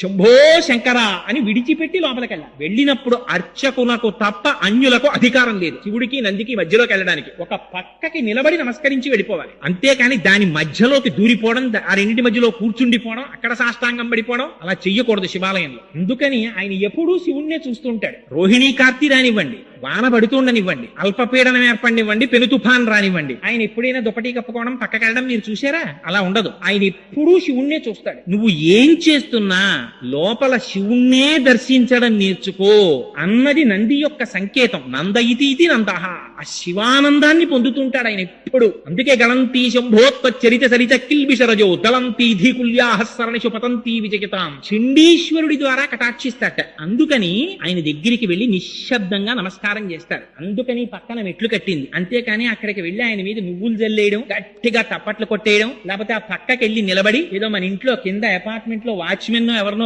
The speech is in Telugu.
శంభో శంకర అని విడిచిపెట్టి లోపలికెళ్ళా వెళ్ళినప్పుడు అర్చకునకు తప్ప అన్యులకు అధికారం లేదు. శివుడికి నందికి మధ్యలోకి వెళ్ళడానికి. ఒక పక్కకి నిలబడి నమస్కరించి వెళ్ళిపోవాలి. అంతేకాని దాని మధ్యలోకి దూరిపోవడం ఆ రెండింటి మధ్యలో కూర్చుండిపోవడం అక్కడ సాష్టాంగం పడిపోవడం అలా చెయ్యకూడదు శివాలయంలో. అందుకని ఆయన ఎప్పుడూ శివుణ్ణే చూస్తుంటాడు రోహిణీ కార్తీ రానివ్వండి వాన పడుతుండనివ్వండి అల్పపీడనం ఏర్పడినివ్వండి పెను తుఫాన్ రానివ్వండి. ఆయన ఎప్పుడైనా దుప్పటి కప్పుకోవడం పక్కకెళ్ళడం మీరు చూసారా అలా ఉండదు. ఆయన ఎప్పుడూ శివుణ్ణే చూస్తాడు. నువ్వు ఏం చేస్తున్నా లోపల శివుణ్ణే దర్శించడం నేర్చుకో అన్నది నంది యొక్క సంకేతం. నంద ఇది ఇది నందహ ఆ శివానందాన్ని పొందుతుంటాడు ఆయన ఎప్పుడు. అందుకే గళంతి శంభోత్వ చరిత సరిత కిల్బిషరజో దళంతి ధీకుల్యాహస్సరణిషు పతంతి విజయతాం చండీశ్వరుడి ద్వారా కటాక్షిస్తాట అందుకని ఆయన దగ్గరికి వెళ్ళి నిశ్శబ్దంగా నమస్కారం చేస్తారు. అందుకని పక్కన మెట్లు కట్టింది. అంతేకాని అక్కడికి వెళ్ళి ఆయన మీద నువ్వులు జల్లేయడం గట్టిగా తప్పట్లు కొట్టేయడం లేకపోతే ఆ పక్కకి నిలబడి ఏదో మన ఇంట్లో కింద అపార్ట్మెంట్లో వాచ్మెన్ ఎవరినో